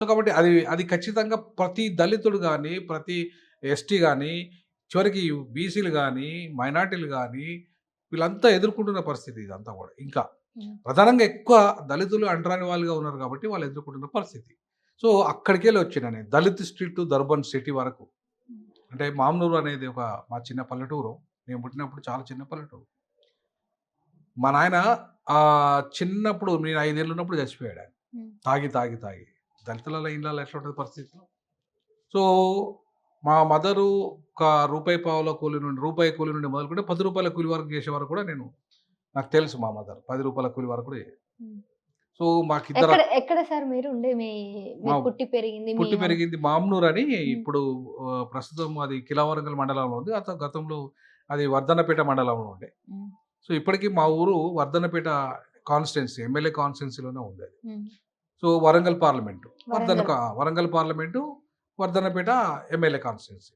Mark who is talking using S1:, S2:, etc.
S1: So కాబట్టి అది అది ఖచ్చితంగా ప్రతి దళితుడు కానీ ప్రతి ఎస్టీ కానీ చివరికి బీసీలు కానీ మైనార్టీలు కానీ వీళ్ళంతా ఎదుర్కొంటున్న పరిస్థితి ఇదంతా కూడా. ఇంకా. ప్రధానంగా ఎక్కువ దళితులు అంటరాని వాళ్ళుగా ఉన్నారు కాబట్టి వాళ్ళు ఎదుర్కొంటున్న పరిస్థితి. సో అక్కడికి వెళ్ళి వచ్చిన నేను. దళిత్ స్ట్రీట్ టు దర్బన్ సిటీ వరకు. అంటే మామనూరు అనేది ఒక మా చిన్న పల్లెటూరు. నేను పుట్టినప్పుడు చాలా చిన్న పల్లెటూరు. మా నాయన ఆ చిన్నప్పుడు నేను ఐదేళ్ళు ఉన్నప్పుడు చచ్చిపోయాడు. తాగి తాగి తాగి. దళితుల ఇళ్ళలో ఎట్లా ఉంటుంది పరిస్థితి సో మా మదరు ఒక రూపాయి పావుల కూలి నుండి రూపాయి కూలి నుండి మొదలుకుంటే పది రూపాయల కూలి వరకు చేసే వరకు కూడా నేను నాకు తెలుసు మా మదర్ పది రూపాయల కూలి వరకు కూడా. సో మాకు ఇద్దరు
S2: ఎక్కడ సార్ మీరు ఉండే? మీ పుట్టి పెరిగింది
S1: పుట్టి పెరిగింది మామ్నూర్ అని ఇప్పుడు ప్రస్తుతం అది కిలావరంగల్ మండలంలో ఉంది. అత గతంలో అది వర్ధన్నపేట మండలంలో ఉండే. సో ఇప్పటికీ మా ఊరు వర్ధన్నపేట కాన్స్టిట్యున్సీ ఎమ్మెల్యే కాన్స్టిట్యున్సీలోనే ఉంది అది. సో వరంగల్ పార్లమెంటు వర్ధన Warangal. Parliament Wardhannapet MLA constituency